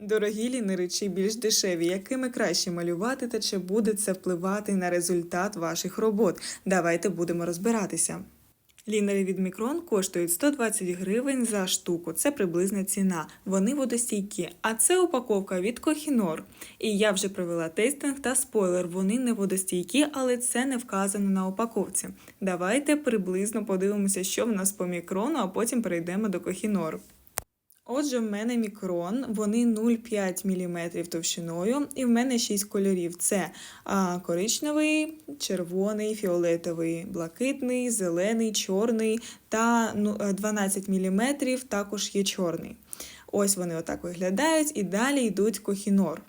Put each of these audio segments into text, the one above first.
Дорогі лінери чи більш дешеві, якими краще малювати та чи буде це впливати на результат ваших робот? Давайте будемо розбиратися. Лінери від Мікрон коштують 120 гривень за штуку. Це приблизна ціна. Вони водостійкі. А це упаковка від Kohinoor. І я вже провела тестинг та спойлер. Вони не водостійкі, але це не вказано на упаковці. Давайте приблизно подивимося, що в нас по мікрону, а потім перейдемо до Kohinoor. Отже, в мене мікрон, вони 0,5 мм товщиною, і в мене 6 кольорів: це а, коричневий, червоний, фіолетовий, блакитний, зелений, чорний та ну, е, 12 мм також є чорний. Ось вони отак виглядають, і далі йдуть кохінор.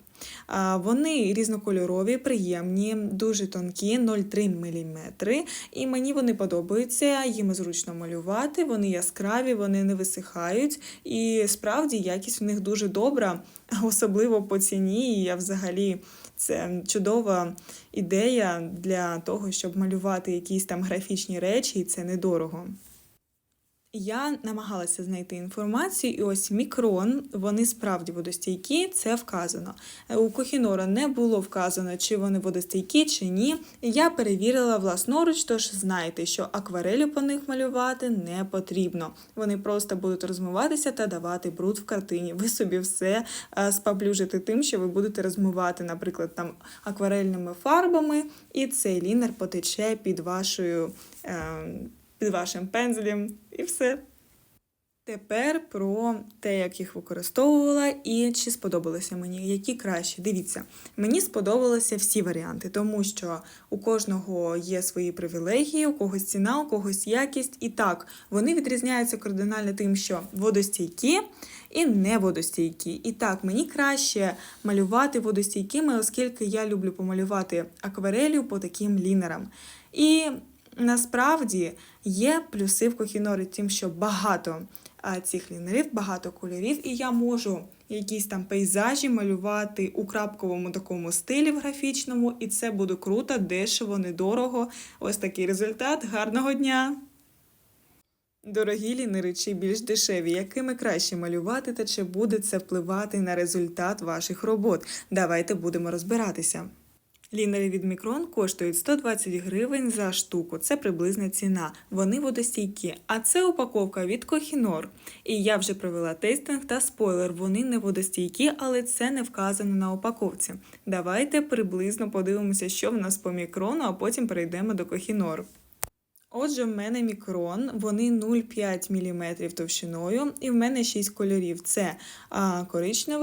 Вони різнокольорові, приємні, дуже тонкі, 0,3 мм. І мені вони подобаються, їм зручно малювати, вони яскраві, вони не висихають. І справді якість в них дуже добра, особливо по ціні. І я взагалі це чудова ідея для того, щоб малювати якісь там графічні речі, і це недорого. Я намагалася знайти інформацію, і ось мікрон, вони справді водостійкі, це вказано. У Кохінора не було вказано, чи вони водостійкі, чи ні. Я перевірила власноруч, тож знаєте, що акварелю по них малювати не потрібно. Вони просто будуть розмиватися та давати бруд в картині. Ви собі все е, спаплюжите тим, що ви будете розмивати, наприклад, там акварельними фарбами, і цей лінер потече під вашою. Е, під вашим пензелем і все. Тепер про те, як їх використовувала і чи сподобалося мені, які краще. Дивіться, мені сподобалися всі варіанти, тому що у кожного є свої привілегії, у когось ціна, у когось якість. І так, вони відрізняються кардинально тим, що водостійкі і не водостійкі. І так, мені краще малювати водостійкими, оскільки я люблю помалювати акварелью по таким лінерам. І Насправді є плюси в Кохінорі тим, що багато цих лінерів, багато кольорів, і я можу якісь там пейзажі малювати у крапковому такому стилі в графічному, і це буде круто, дешево, недорого. Ось такий результат. Гарного дня! Дорогі лінери чи більш дешеві, якими краще малювати та чи буде це впливати на результат ваших робот? Давайте будемо розбиратися. Лінери від Мікрон коштують 120 гривень за штуку. Це приблизна ціна. Вони водостійкі. А це упаковка від Kohinoor. І я вже провела тестинг та спойлер. Вони не водостійкі, але це не вказано на упаковці. Давайте приблизно подивимося, що в нас по мікрону, а потім перейдемо до Kohinoor. Отже, в мене мікрон, вони 0,5 мм товщиною, і в мене 6 кольорів: це а, коричневий.